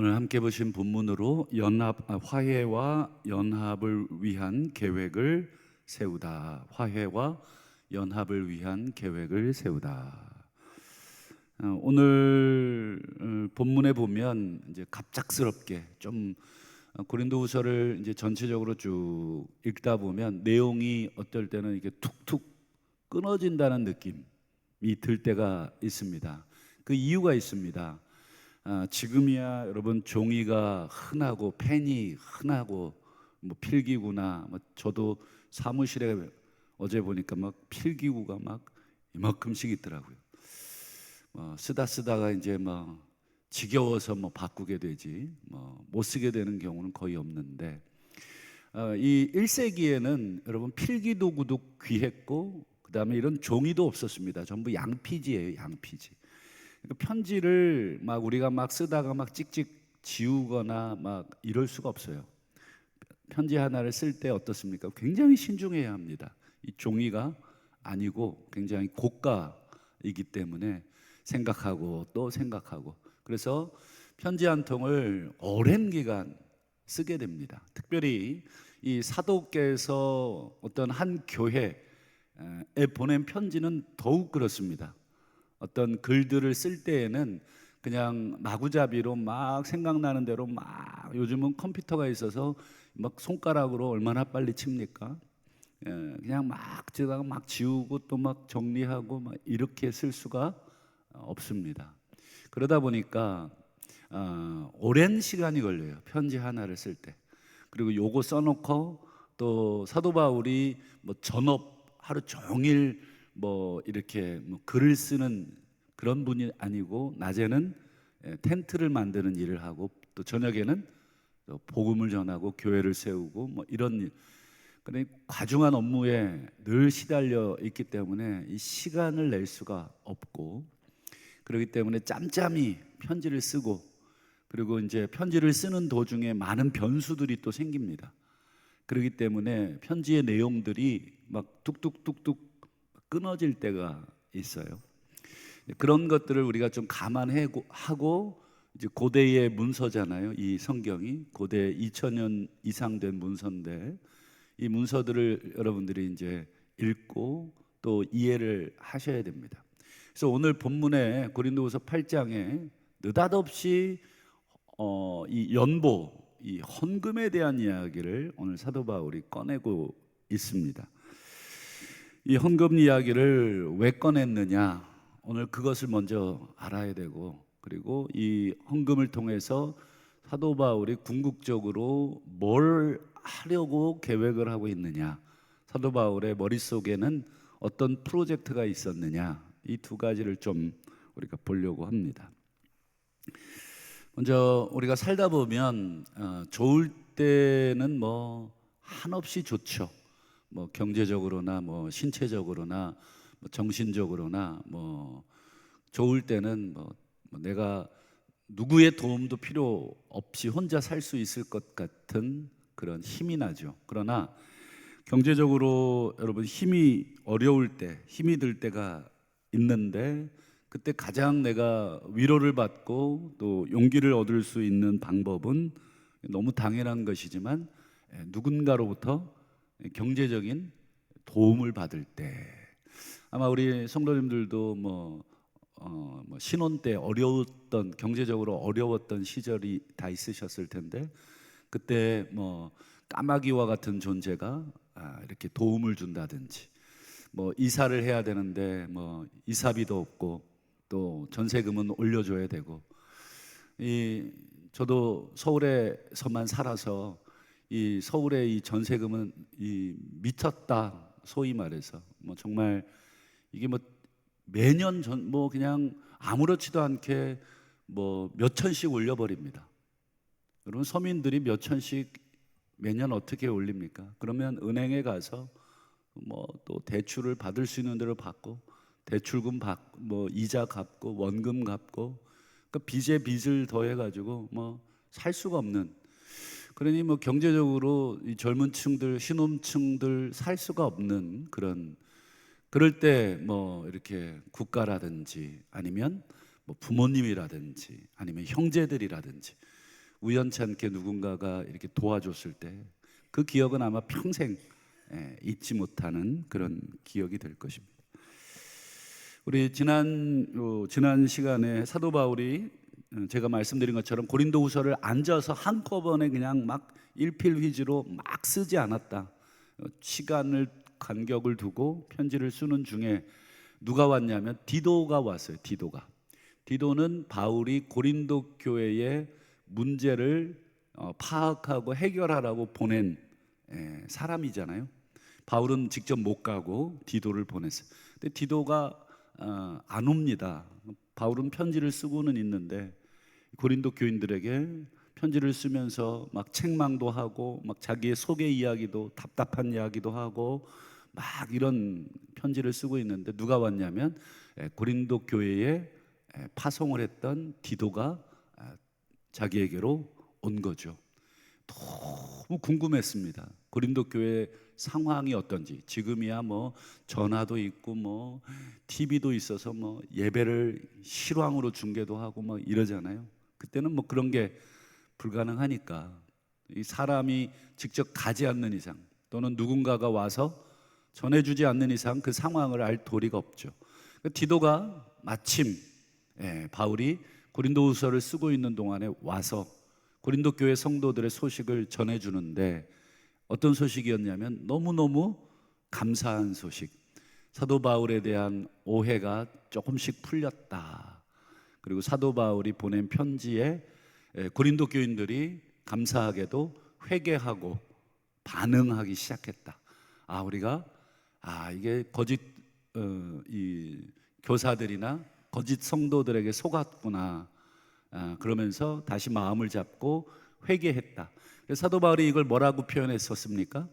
오늘 함께 보신 본문으로 연합 아, 화해와 연합을 위한 계획을 세우다. 화해와 연합을 위한 계획을 세우다. 어, 오늘 어, 본문에 보면 이제 갑작스럽게 좀 어, 고린도후서를 이제 전체적으로 쭉 읽다 보면 내용이 어떨 때는 이게 툭툭 끊어진다는 느낌이 들 때가 있습니다. 그 이유가 있습니다. 아, 지금이야 여러분 종이가 흔하고 펜이 흔하고 뭐 필기구나. 뭐 저도 사무실에 어제 보니까 막 필기구가 막 이만큼씩 있더라고요. 어, 쓰다 쓰다가 이제 뭐 지겨워서 뭐 바꾸게 되지 뭐 못 쓰게 되는 경우는 거의 없는데 어, 이 1세기에는 여러분 필기 도구도 귀했고 그다음에 이런 종이도 없었습니다. 전부 양피지예요, 양피지. 그러니까 편지를 막 우리가 막 쓰다가 막 찍찍 지우거나 막 이럴 수가 없어요. 편지 하나를 쓸 때 어떻습니까? 굉장히 신중해야 합니다. 이 종이가 아니고 굉장히 고가이기 때문에 생각하고 또 생각하고 그래서 편지 한 통을 오랜 기간 쓰게 됩니다. 특별히 이 사도께서 어떤 한 교회에 보낸 편지는 더욱 그렇습니다. 어떤 글들을 쓸 때에는 그냥 마구잡이로 막 생각나는 대로 막 요즘은 컴퓨터가 있어서 막 손가락으로 얼마나 빨리 칩니까? 예, 그냥 막 지다가 막 지우고 또 막 정리하고 막 이렇게 쓸 수가 없습니다. 그러다 보니까 어, 오랜 시간이 걸려요. 편지 하나를 쓸 때. 그리고 요거 써놓고 또 사도 바울이 뭐 전업 하루 종일 뭐 이렇게 뭐 글을 쓰는 그런 분이 아니고 낮에는 예, 텐트를 만드는 일을 하고 또 저녁에는 또 복음을 전하고 교회를 세우고 뭐 이런 일. 근데 과중한 업무에 늘 시달려 있기 때문에 이 시간을 낼 수가 없고 그렇기 때문에 짬짬이 편지를 쓰고 그리고 이제 편지를 쓰는 도중에 많은 변수들이 또 생깁니다. 그렇기 때문에 편지의 내용들이 막 뚝뚝뚝뚝 끊어질 때가 있어요. 그런 것들을 우리가 좀 감안하고 이제 고대의 문서잖아요. 이 성경이 고대 2000년 이상 된 문서인데 이 문서들을 여러분들이 이제 읽고 또 이해를 하셔야 됩니다. 그래서 오늘 본문에 고린도후서 8장에 느닷없이 어, 이 연보, 이 헌금에 대한 이야기를 오늘 사도 바울이 꺼내고 있습니다. 이 헌금 이야기를 왜 꺼냈느냐? 오늘 그것을 먼저 알아야 되고 그리고 이 헌금을 통해서 사도 바울이 궁극적으로 뭘 하려고 계획을 하고 있느냐? 사도 바울의 머릿속에는 어떤 프로젝트가 있었느냐? 이 두 가지를 좀 우리가 보려고 합니다. 먼저 우리가 살다 보면 어, 좋을 때는 뭐 한없이 좋죠. 뭐 경제적으로나 뭐 신체적으로나 뭐 정신적으로나 뭐 좋을 때는 뭐 내가 누구의 도움도 필요 없이 혼자 살 수 있을 것 같은 그런 힘이 나죠. 그러나 경제적으로 여러분 힘이 어려울 때, 힘이 들 때가 있는데 그때 가장 내가 위로를 받고 또 용기를 얻을 수 있는 방법은 너무 당연한 것이지만 누군가로부터 경제적인 도움을 받을 때. 아마 우리 성도님들도 뭐, 어, 뭐 신혼 때 어려웠던 경제적으로 어려웠던 시절이 다 있으셨을 텐데 그때 뭐 까마귀와 같은 존재가 아, 이렇게 도움을 준다든지 뭐 이사를 해야 되는데 뭐 이사비도 없고 또 전세금은 올려줘야 되고. 이 저도 서울에서만 살아서 이 서울의 이 전세금은 이 미쳤다 소위 말해서 뭐 정말 이게 뭐 매년 전 뭐 그냥 아무렇지도 않게 뭐 몇 천씩 올려버립니다. 여러분 서민들이 몇 천씩 매년 어떻게 올립니까? 그러면 은행에 가서 뭐 또 대출을 받을 수 있는 대로 받고 대출금 받고 뭐 이자 갚고 원금 갚고 그 빚에 빚을 더해 가지고 뭐 살 수가 없는 그러니 뭐 경제적으로 이 젊은 층들 신혼층들 살 수가 없는 그런 그럴 때 뭐 이렇게 국가라든지 아니면 뭐 부모님이라든지 아니면 형제들이라든지 우연찮게 누군가가 이렇게 도와줬을 때 그 기억은 아마 평생 예, 잊지 못하는 그런 기억이 될 것입니다. 우리 지난 어, 지난 시간에 사도 바울이 어, 제가 말씀드린 것처럼 고린도후서를 앉아서 한꺼번에 그냥 막 일필휘지로 막 쓰지 않았다. 어, 시간을 간격을 두고 편지를 쓰는 중에 누가 왔냐면 디도가 왔어요. 디도가. 디도는 바울이 고린도 교회의 문제를 어, 파악하고 해결하라고 보낸 예, 사람이잖아요. 바울은 직접 못 가고 디도를 보냈어요. 근데 디도가 어, 안 옵니다. 바울은 편지를 쓰고는 있는데 고린도 교인들에게 편지를 쓰면서 막 책망도 하고 막 자기의 속의 이야기도 답답한 이야기도 하고 막 이런 편지를 쓰고 있는데 누가 왔냐면 예, 고린도 교회에 예, 파송을 했던 디도가 아, 자기에게로 온 거죠. 너무 궁금했습니다. 고린도 교회 상황이 어떤지 지금이야 뭐 전화도 있고 뭐 TV도 있어서 뭐 예배를 실황으로 중계도 하고 뭐 이러잖아요. 그때는 뭐 그런 게 불가능하니까 이 사람이 직접 가지 않는 이상 또는 누군가가 와서 전해주지 않는 이상 그 상황을 알 도리가 없죠. 그 디도가 마침 예, 바울이 고린도후서를 쓰고 있는 동안에 와서 고린도 교회 성도들의 소식을 전해주는데 어떤 소식이었냐면 너무너무 감사한 소식. 사도 바울에 대한 오해가 조금씩 풀렸다. 그리고 사도 바울이 보낸 편지에 에, 고린도 교인들이 감사하게도 회개하고 반응하기 시작했다. 아 우리가 아 이게 거짓 어, 이 교사들이나 거짓 성도들에게 속았구나. 아, 그러면서 다시 마음을 잡고 회개했다. 그래서 사도 바울이 이걸 뭐라고 표현했었습니까?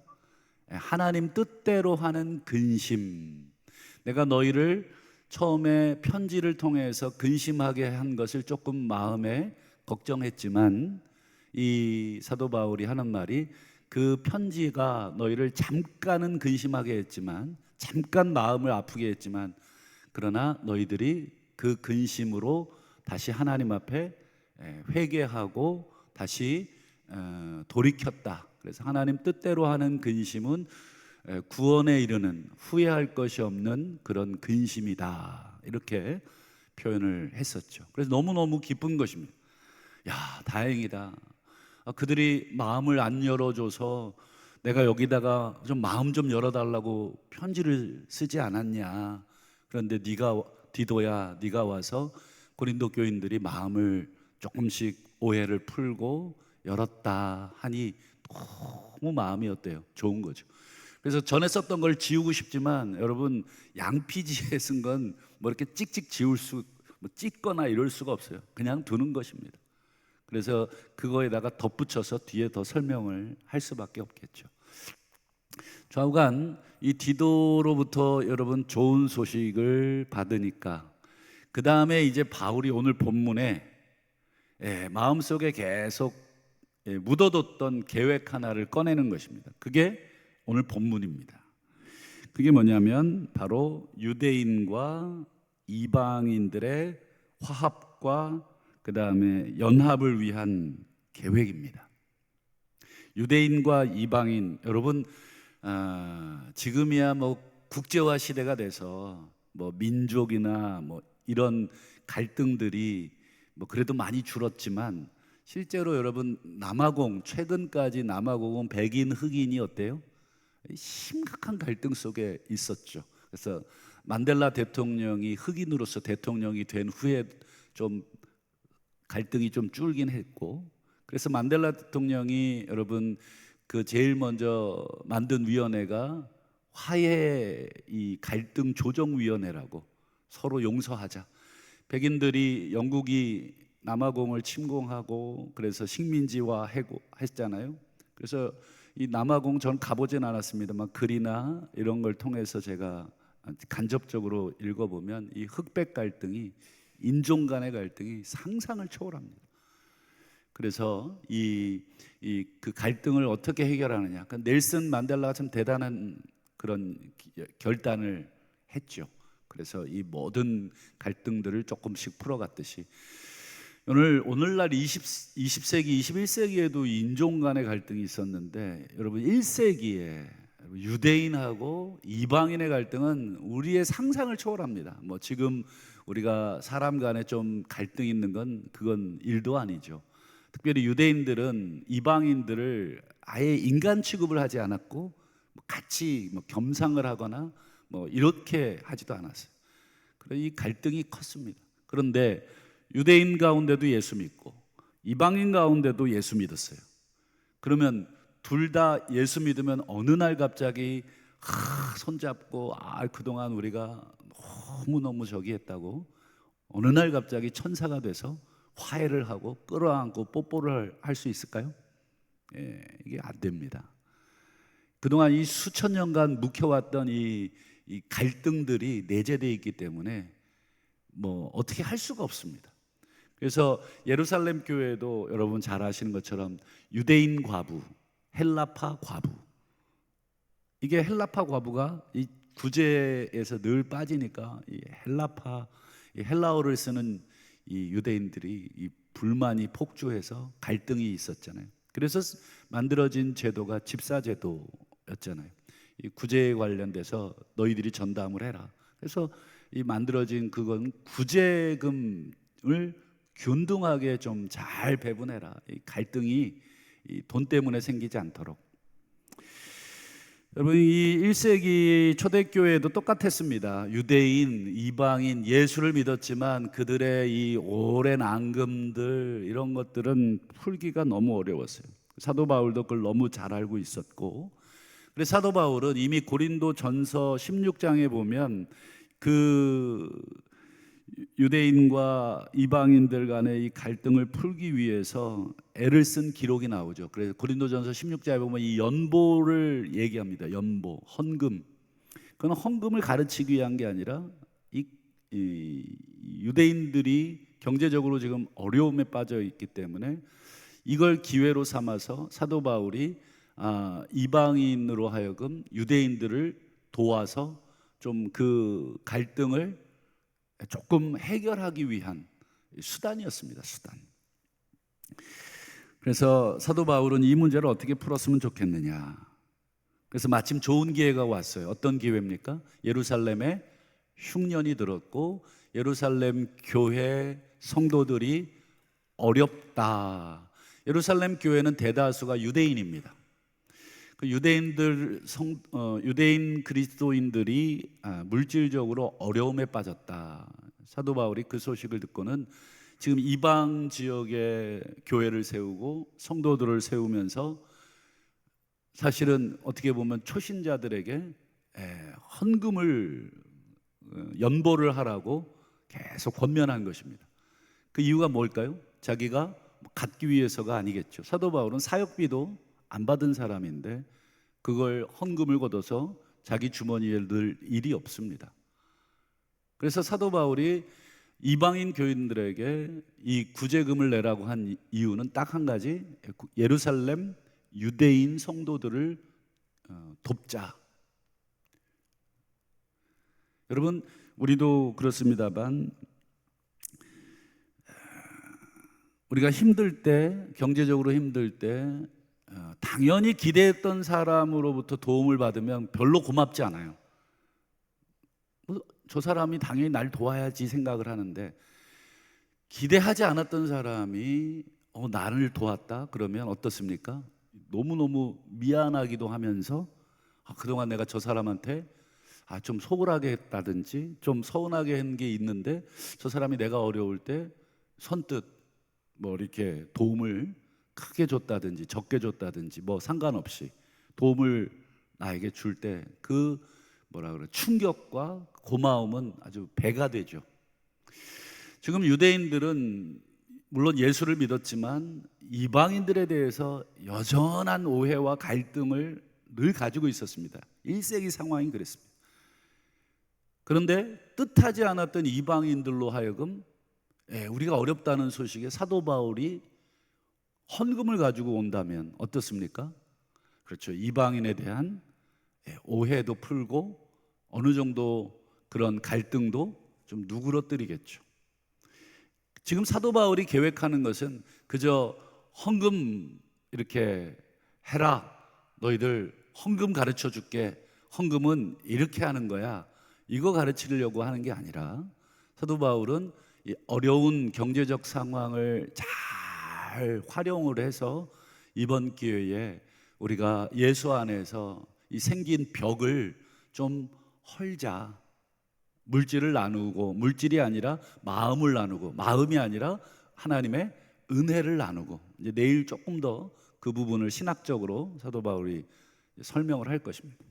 예, 하나님 뜻대로 하는 근심. 내가 너희를 처음에 편지를 통해서 근심하게 한 것을 조금 마음에 걱정했지만 이 사도 바울이 하는 말이 그 편지가 너희를 잠깐은 근심하게 했지만 잠깐 마음을 아프게 했지만 그러나 너희들이 그 근심으로 다시 하나님 앞에 예, 회개하고 다시 어, 돌이켰다. 그래서 하나님 뜻대로 하는 근심은 에, 구원에 이르는 후회할 것이 없는 그런 근심이다. 이렇게 표현을 했었죠. 그래서 너무너무 기쁜 것입니다. 야, 다행이다. 아, 그들이 마음을 안 열어줘서 내가 여기다가 좀 마음 좀 열어달라고 편지를 쓰지 않았냐. 그런데 네가 디도야, 네가 와서 고린도 교인들이 마음을 조금씩 오해를 풀고 열었다 하니 너무 마음이 어때요? 좋은 거죠. 그래서 전에 썼던 걸 지우고 싶지만 여러분 양피지에 쓴 건 뭐 이렇게 찍찍 지울 수, 뭐 찍거나 이럴 수가 없어요. 그냥 두는 것입니다. 그래서 그거에다가 덧붙여서 뒤에 더 설명을 할 수밖에 없겠죠. 좌우간 이 디도로부터 여러분 좋은 소식을 받으니까 그 다음에 이제 바울이 오늘 본문에 예, 마음속에 계속 예, 묻어뒀던 계획 하나를 꺼내는 것입니다. 그게 오늘 본문입니다. 그게 뭐냐면 바로 유대인과 이방인들의 화합과 그 다음에 연합을 위한 계획입니다. 유대인과 이방인 여러분 아, 지금이야 뭐 국제화 시대가 돼서 뭐 민족이나 뭐 이런 갈등들이 뭐 그래도 많이 줄었지만 실제로 여러분 남아공 최근까지 남아공은 백인 흑인이 어때요? 심각한 갈등 속에 있었죠. 그래서 만델라 대통령이 흑인으로서 대통령이 된 후에 좀 갈등이 좀 줄긴 했고 그래서 만델라 대통령이 여러분 그 제일 먼저 만든 위원회가 화해 이 갈등 조정 위원회라고 서로 용서하자. 백인들이 영국이 남아공을 침공하고 그래서 식민지화 했잖아요. 그래서 이 남아공 전 가보진 않았습니다만 글이나 이런 걸 통해서 제가 간접적으로 읽어보면 이 흑백 갈등이 인종 간의 갈등이 상상을 초월합니다. 그래서 이 이 그 갈등을 어떻게 해결하느냐. 그러니까 넬슨 만델라가 참 대단한 그런 결단을 했죠. 그래서 이 모든 갈등들을 조금씩 풀어갔듯이 오늘 오늘날 20, 20세기, 21세기에도 인종 간의 갈등이 있었는데 여러분 1세기에 유대인하고 이방인의 갈등은 우리의 상상을 초월합니다. 뭐 지금 우리가 사람 간에 좀 갈등 있는 건 그건 일도 아니죠. 특별히 유대인들은 이방인들을 아예 인간 취급을 하지 않았고 뭐 같이 뭐 겸상을 하거나 뭐 이렇게 하지도 않았어요. 그래서 이 갈등이 컸습니다. 그런데 유대인 가운데도 예수 믿고 이방인 가운데도 예수 믿었어요. 그러면 둘 다 예수 믿으면 어느 날 갑자기 하, 손잡고 아 그동안 우리가 너무 너무 저기 했다고 어느 날 갑자기 천사가 돼서 화해를 하고 끌어안고 뽀뽀를 할 수 있을까요? 예, 이게 안 됩니다. 그동안 이 수천 년간 묵혀왔던 이, 이 갈등들이 내재되어 있기 때문에 뭐 어떻게 할 수가 없습니다. 그래서 예루살렘 교회도 여러분 잘 아시는 것처럼 유대인 과부, 헬라파 과부. 이게 헬라파 과부가 이 구제에서 늘 빠지니까 이 헬라파, 이 헬라어를 쓰는 이 유대인들이 이 불만이 폭주해서 갈등이 있었잖아요. 그래서 만들어진 제도가 집사 제도였잖아요. 이 구제에 관련돼서 너희들이 전담을 해라. 그래서 이 만들어진 그건 구제금을 균등하게 좀 잘 배분해라. 이 갈등이 이돈 때문에 생기지 않도록. 여러분 이 1세기 초대교회도 똑같았습니다. 유대인, 이방인, 예수를 믿었지만 그들의 이 오랜 앙금들 이런 것들은 풀기가 너무 어려웠어요. 사도 바울도 그걸 너무 잘 알고 있었고 그래서 사도 바울은 이미 고린도 전서 16장에 보면 그 유대인과 이방인들 간의 이 갈등을 풀기 위해서 애를 쓴 기록이 나오죠. 그래서 고린도전서 16장에 보면 이 연보를 얘기합니다. 연보, 헌금. 그건 헌금을 가르치기 위한 게 아니라 이, 이 유대인들이 경제적으로 지금 어려움에 빠져 있기 때문에 이걸 기회로 삼아서 사도 바울이 아, 이방인으로 하여금 유대인들을 도와서 좀 그 갈등을 조금 해결하기 위한 수단이었습니다. 수단. 그래서 사도 바울은 이 문제를 어떻게 풀었으면 좋겠느냐. 그래서 마침 좋은 기회가 왔어요. 어떤 기회입니까? 예루살렘에 흉년이 들었고 예루살렘 교회 성도들이 어렵다. 예루살렘 교회는 대다수가 유대인입니다. 그 유대인들 성 어, 유대인 그리스도인들이 아, 물질적으로 어려움에 빠졌다. 사도 바울이 그 소식을 듣고는 지금 이방 지역에 교회를 세우고 성도들을 세우면서 사실은 어떻게 보면 초신자들에게 에, 헌금을 어, 연보를 하라고 계속 권면한 것입니다. 그 이유가 뭘까요? 자기가 갖기 위해서가 아니겠죠. 사도 바울은 사역비도 안 받은 사람인데 그걸 헌금을 걷어서 자기 주머니에 넣을 일이 없습니다. 그래서 사도 바울이 이방인 교인들에게 이 구제금을 내라고 한 이유는 딱 한 가지 예루살렘 유대인 성도들을 어, 돕자. 여러분 우리도 그렇습니다만 우리가 힘들 때 경제적으로 힘들 때 어, 당연히 기대했던 사람으로부터 도움을 받으면 별로 고맙지 않아요. 뭐, 저 사람이 당연히 날 도와야지 생각을 하는데 기대하지 않았던 사람이 어, 나를 도왔다 그러면 어떻습니까? 너무너무 미안하기도 하면서 아, 그동안 내가 저 사람한테 아, 좀 소홀하게 했다든지 좀 서운하게 한 게 있는데 저 사람이 내가 어려울 때 선뜻 뭐 이렇게 도움을 크게 줬다든지 적게 줬다든지 뭐 상관없이 도움을 나에게 줄 때 그 뭐라 그래 충격과 고마움은 아주 배가 되죠. 지금 유대인들은 물론 예수를 믿었지만 이방인들에 대해서 여전한 오해와 갈등을 늘 가지고 있었습니다. 1세기 상황이 그랬습니다. 그런데 뜻하지 않았던 이방인들로 하여금 예, 우리가 어렵다는 소식에 사도 바울이 헌금을 가지고 온다면 어떻습니까? 그렇죠. 이방인에 대한 예, 오해도 풀고 어느 정도 그런 갈등도 좀 누그러뜨리겠죠. 지금 사도 바울이 계획하는 것은 그저 헌금 이렇게 해라. 너희들 헌금 가르쳐 줄게. 헌금은 이렇게 하는 거야. 이거 가르치려고 하는 게 아니라 사도 바울은 이 어려운 경제적 상황을 잘 활용을 해서 이번 기회에 우리가 예수 안에서 이 생긴 벽을 좀 헐자. 물질을 나누고 물질이 아니라 마음을 나누고 마음이 아니라 하나님의 은혜를 나누고 이제 내일 조금 더 그 부분을 신학적으로 사도 바울이 설명을 할 것입니다.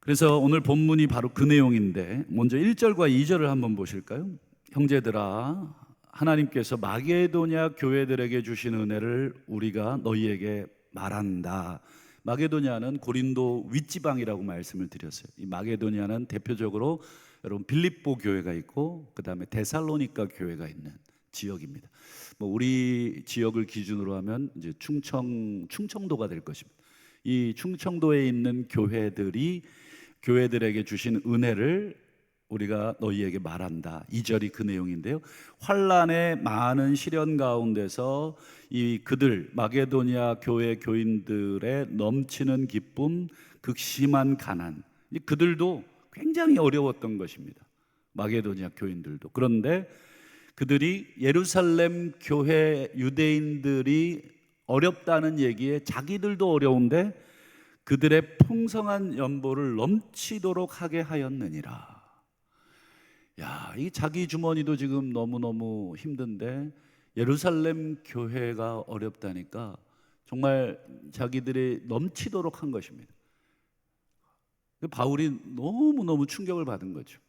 그래서 오늘 본문이 바로 그 내용인데 먼저 1절과 2절을 한번 보실까요? 형제들아 하나님께서 마게도냐 교회들에게 주신 은혜를 우리가 너희에게 말한다. 마게도냐는 고린도 윗지방이라고 말씀을 드렸어요. 이 마게도냐는 대표적으로 여러분 빌립보 교회가 있고 그다음에 데살로니가 교회가 있는 지역입니다. 뭐 우리 지역을 기준으로 하면 이제 충청 충청도가 될 것입니다. 이 충청도에 있는 교회들이 교회들에게 주신 은혜를 우리가 너희에게 말한다. 이절이 그 내용인데요. 환란의 많은 시련 가운데서 이 그들 마게도니아 교회 교인들의 넘치는 기쁨, 극심한 가난. 이 그들도 굉장히 어려웠던 것입니다. 마게도니아 교인들도. 그런데 그들이 예루살렘 교회 유대인들이 어렵다는 얘기에 자기들도 어려운데 그들의 풍성한 연보를 넘치도록 하게 하였느니라. 야, 이 자기 주머니도 지금 너무너무 힘든데 예루살렘 교회가 어렵다니까 정말 자기들이 넘치도록 한 것입니다. 바울이 너무너무 충격을 받은 거죠.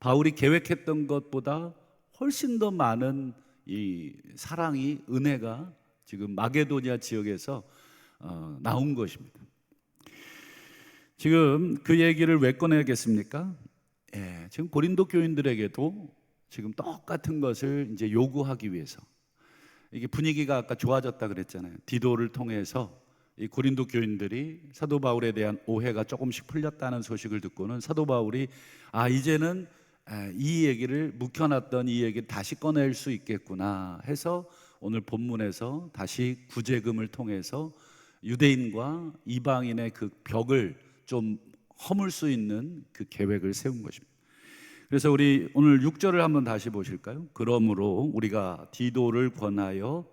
바울이 계획했던 것보다 훨씬 더 많은 이 사랑이 은혜가 지금 마게도니아 지역에서 어, 나온 것입니다. 지금 그 얘기를 왜 꺼내겠습니까? 예, 지금 고린도 교인들에게도 지금 똑같은 것을 이제 요구하기 위해서 이게 분위기가 아까 좋아졌다 그랬잖아요. 디도를 통해서 이 고린도 교인들이 사도 바울에 대한 오해가 조금씩 풀렸다는 소식을 듣고는 사도 바울이 아 이제는 에, 이 얘기를 묵혀놨던 이 얘기를 다시 꺼낼 수 있겠구나 해서 오늘 본문에서 다시 구제금을 통해서 유대인과 이방인의 그 벽을 좀 허물 수 있는 그 계획을 세운 것입니다. 그래서 우리 오늘 6절을 한번 다시 보실까요? 그러므로 우리가 디도를 권하여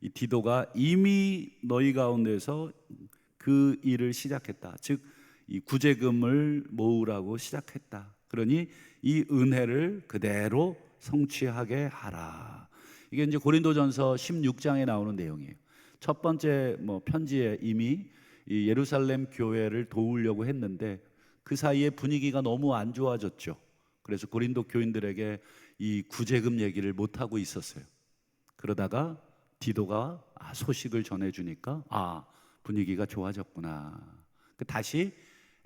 이 디도가 이미 너희 가운데서 그 일을 시작했다. 즉 이 구제금을 모으라고 시작했다. 그러니 이 은혜를 그대로 성취하게 하라. 이게 이제 고린도전서 16장에 나오는 내용이에요. 첫 번째 뭐 편지에 이미 이 예루살렘 교회를 도우려고 했는데 그 사이에 분위기가 너무 안 좋아졌죠. 그래서 고린도 교인들에게 이 구제금 얘기를 못 하고 있었어요. 그러다가 디도가 아, 소식을 전해주니까 아 분위기가 좋아졌구나. 그 다시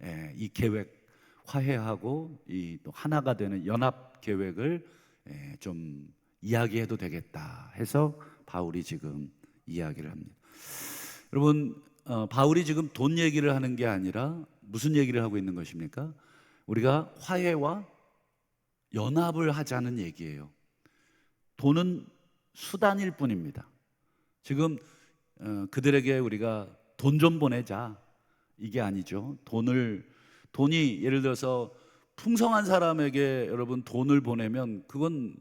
에, 이 계획 화해하고 이 또 하나가 되는 연합 계획을 에, 좀 이야기해도 되겠다 해서 바울이 지금 이야기를 합니다. 여러분 어, 바울이 지금 돈 얘기를 하는 게 아니라 무슨 얘기를 하고 있는 것입니까? 우리가 화해와 연합을 하자는 얘기예요. 돈은 수단일 뿐입니다. 지금 어, 그들에게 우리가 돈 좀 보내자 이게 아니죠. 돈을 돈이 예를 들어서 풍성한 사람에게 여러분 돈을 보내면 그건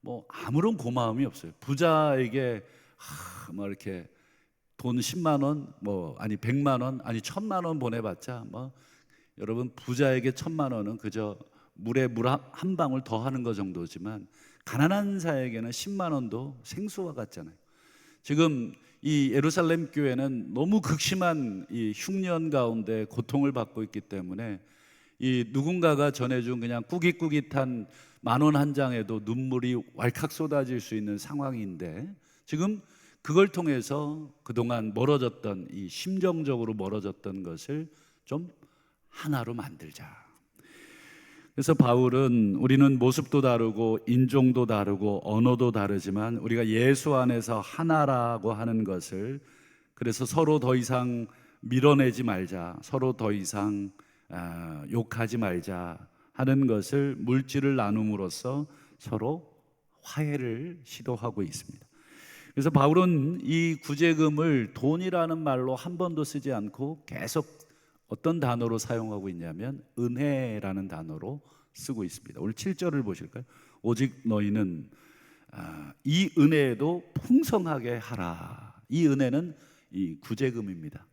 뭐 아무런 고마움이 없어요. 부자에게 하, 뭐 이렇게 돈 10만 원, 뭐 아니 100만 원, 아니 1000만 원 보내봤자 뭐 여러분 부자에게 1000만 원은 그저 물에 물 한 방울 더 하는 것 정도지만 가난한 자에게는 10만 원도 생수와 같잖아요. 지금 이 예루살렘 교회는 너무 극심한 이 흉년 가운데 고통을 받고 있기 때문에 이 누군가가 전해준 그냥 꾸깃꾸깃한 만 원 한 장에도 눈물이 왈칵 쏟아질 수 있는 상황인데 지금 그걸 통해서 그동안 멀어졌던 이 심정적으로 멀어졌던 것을 좀 하나로 만들자. 그래서 바울은 우리는 모습도 다르고 인종도 다르고 언어도 다르지만 우리가 예수 안에서 하나라고 하는 것을 그래서 서로 더 이상 밀어내지 말자, 서로 더 이상 아, 욕하지 말자 하는 것을 물질을 나눔으로써 서로 화해를 시도하고 있습니다. 그래서 바울은 이 구제금을 돈이라는 말로 한 번도 쓰지 않고 계속 어떤 단어로 사용하고 있냐면 은혜라는 단어로 쓰고 있습니다. 오늘 7절을 보실까요? 오직 너희는 아, 이 은혜에도 풍성하게 하라. 이 은혜는 이 구제금입니다.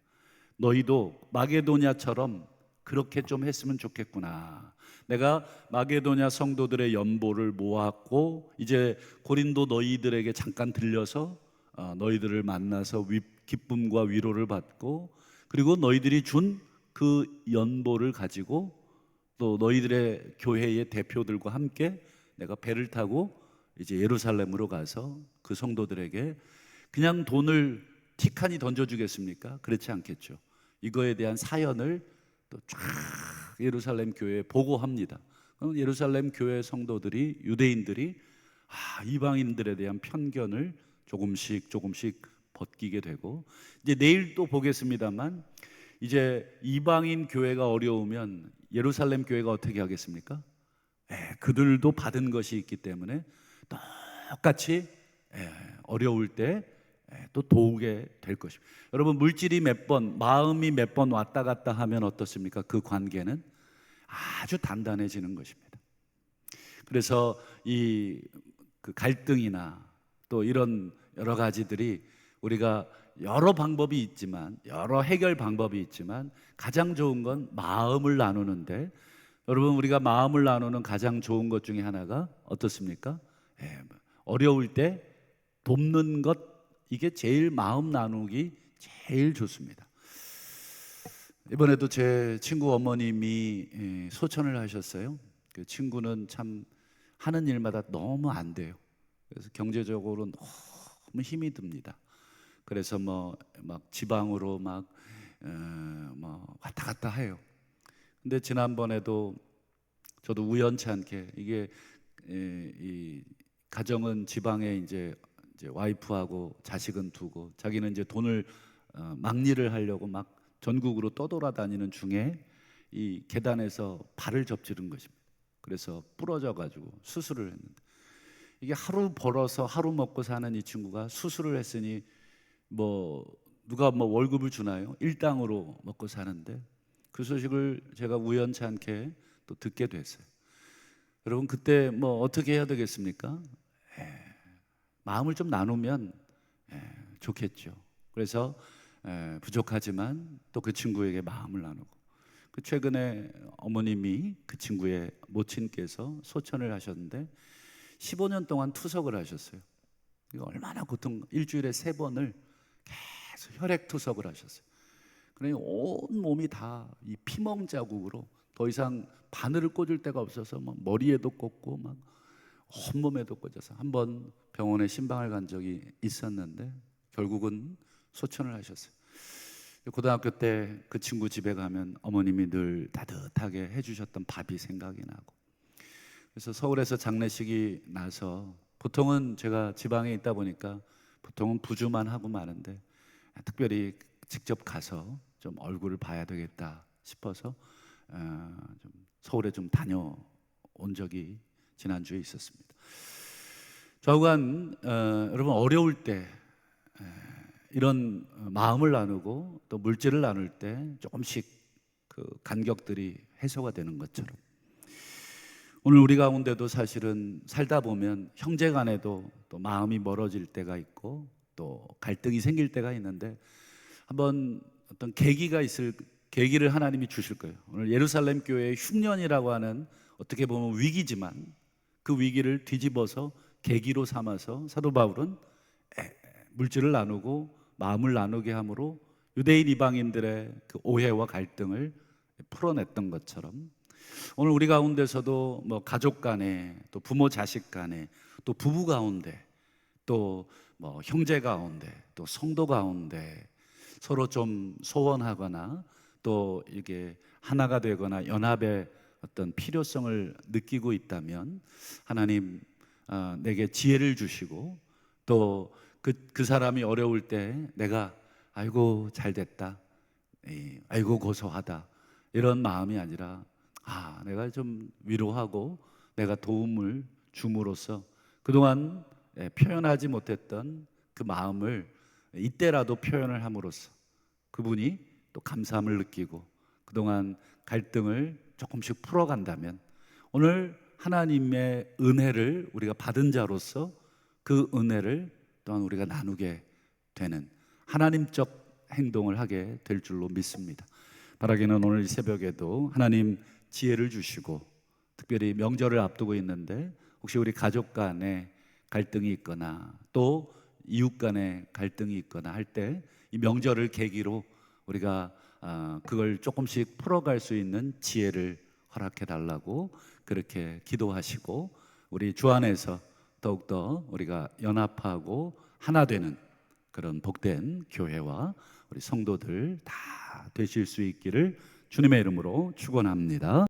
너희도 마게도냐처럼 그렇게 좀 했으면 좋겠구나. 내가 마게도냐 성도들의 연보를 모았고 이제 고린도 너희들에게 잠깐 들려서 어, 너희들을 만나서 위, 기쁨과 위로를 받고 그리고 너희들이 준 그 연보를 가지고 또 너희들의 교회의 대표들과 함께 내가 배를 타고 이제 예루살렘으로 가서 그 성도들에게 그냥 돈을 티칸이 던져주겠습니까? 그렇지 않겠죠. 이거에 대한 사연을 또 쫙 예루살렘 교회에 보고합니다. 그럼 예루살렘 교회 성도들이 유대인들이 아, 이방인들에 대한 편견을 조금씩 조금씩 벗기게 되고 이제 내일 또 보겠습니다만 이제 이방인 교회가 어려우면 예루살렘 교회가 어떻게 하겠습니까? 예, 그들도 받은 것이 있기 때문에 똑같이 예, 어려울 때 예, 또 도우게 될 것입니다. 여러분 물질이 몇 번, 마음이 몇 번 왔다 갔다 하면 어떻습니까? 그 관계는 아주 단단해지는 것입니다. 그래서 이 그 갈등이나 또 이런 여러 가지들이 우리가 여러 방법이 있지만 여러 해결 방법이 있지만 가장 좋은 건 마음을 나누는데 여러분 우리가 마음을 나누는 가장 좋은 것 중에 하나가 어떻습니까? 예, 어려울 때 돕는 것 이게 제일 마음 나누기 제일 좋습니다. 이번에도 제 친구 어머님이 예, 소천을 하셨어요. 그 친구는 참 하는 일마다 너무 안 돼요. 그래서 경제적으로 너무 힘이 듭니다. 그래서 뭐 막 지방으로 막 어, 뭐 왔다 갔다 해요. 근데 지난번에도 저도 우연치 않게 이게 예, 이 가정은 지방에 이제 이제 와이프하고 자식은 두고 자기는 이제 돈을 어, 막리를 하려고 막 전국으로 떠돌아다니는 중에 이 계단에서 발을 접지른 것입니다. 그래서 부러져 가지고 수술을 했는데 이게 하루 벌어서 하루 먹고 사는 이 친구가 수술을 했으니 뭐 누가 뭐 월급을 주나요? 일당으로 먹고 사는데 그 소식을 제가 우연치 않게 또 듣게 됐어요. 여러분 그때 뭐 어떻게 해야 되겠습니까? 에, 마음을 좀 나누면 에, 좋겠죠. 그래서 에, 부족하지만 또 그 친구에게 마음을 나누고 그 최근에 어머님이 그 친구의 모친께서 소천을 하셨는데 15년 동안 투석을 하셨어요. 이거 얼마나 고통 일주일에 세 번을 계속 혈액 투석을 하셨어요. 그러니 온 몸이 다 이 피멍 자국으로 더 이상 바늘을 꽂을 데가 없어서 막 머리에도 꽂고 막 온몸에도 꽂아서 한번 병원에 신방을 간 적이 있었는데 결국은 소천을 하셨어요. 고등학교 때 그 친구 집에 가면 어머님이 늘 따뜻하게 해주셨던 밥이 생각이 나고 그래서 서울에서 장례식이 나서 보통은 제가 지방에 있다 보니까 보통은 부주만 하고 마는데 특별히 직접 가서 좀 얼굴을 봐야 되겠다 싶어서 어, 좀 서울에 좀 다녀온 적이 지난주에 있었습니다. 좌우간 어, 여러분 어려울 때 에, 이런 마음을 나누고 또 물질을 나눌 때 조금씩 그 간격들이 해소가 되는 것처럼 오늘 우리 가운데도 사실은 살다 보면 형제 간에도 또 마음이 멀어질 때가 있고 또 갈등이 생길 때가 있는데 한번 어떤 계기가 있을 계기를 하나님이 주실 거예요. 오늘 예루살렘 교회의 흉년이라고 하는 어떻게 보면 위기지만 그 위기를 뒤집어서 계기로 삼아서 사도 바울은 물질을 나누고 마음을 나누게 함으로 유대인 이방인들의 그 오해와 갈등을 풀어냈던 것처럼 오늘 우리 가운데서도 뭐 가족 간에 또 부모 자식 간에 또 부부 가운데 또 뭐 형제 가운데 또 성도 가운데 서로 좀 소원하거나 또 이게 하나가 되거나 연합의 어떤 필요성을 느끼고 있다면 하나님 어, 내게 지혜를 주시고 또 그 그 사람이 어려울 때 내가 아이고 잘 됐다, 아이고 고소하다. 이런 마음이 아니라 아 내가 좀 위로하고 내가 도움을 줌으로써 그동안 예, 표현하지 못했던 그 마음을 이때라도 표현을 함으로써 그분이 또 감사함을 느끼고 그동안 갈등을 조금씩 풀어간다면 오늘 하나님의 은혜를 우리가 받은 자로서 그 은혜를 또한 우리가 나누게 되는 하나님적 행동을 하게 될 줄로 믿습니다. 바라기는 오늘 이 새벽에도 하나님 지혜를 주시고 특별히 명절을 앞두고 있는데 혹시 우리 가족 간에 갈등이 있거나 또 이웃 간에 갈등이 있거나 할 때 이 명절을 계기로 우리가 아, 그걸 조금씩 풀어갈 수 있는 지혜를 허락해 달라고 그렇게 기도하시고 우리 주 안에서 더욱더 우리가 연합하고 하나 되는 그런 복된 교회와 우리 성도들 다 되실 수 있기를 주님의 이름으로 축원합니다.